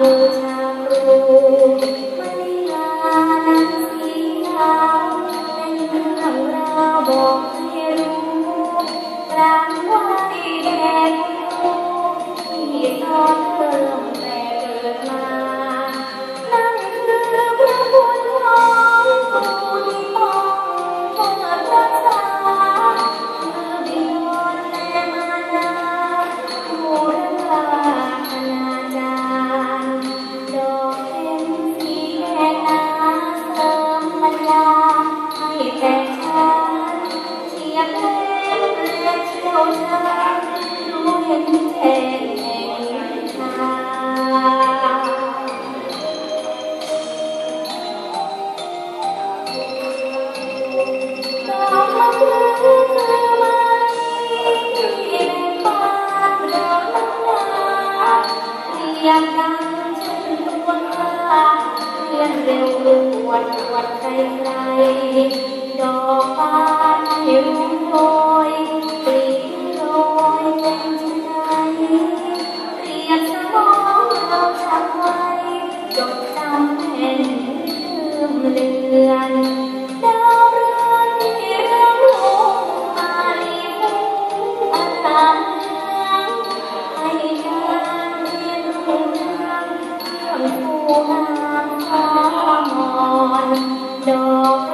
บูชาครู ดอกฟ้าหิวโรยปลีโรยเนชนเรียกสมเราทัจดจำแห่งลืมเลือนดาวเรือนเยืองลงมาลีอารมเให้งารียรุ่งเรืองผู้งามฟ้มอนอก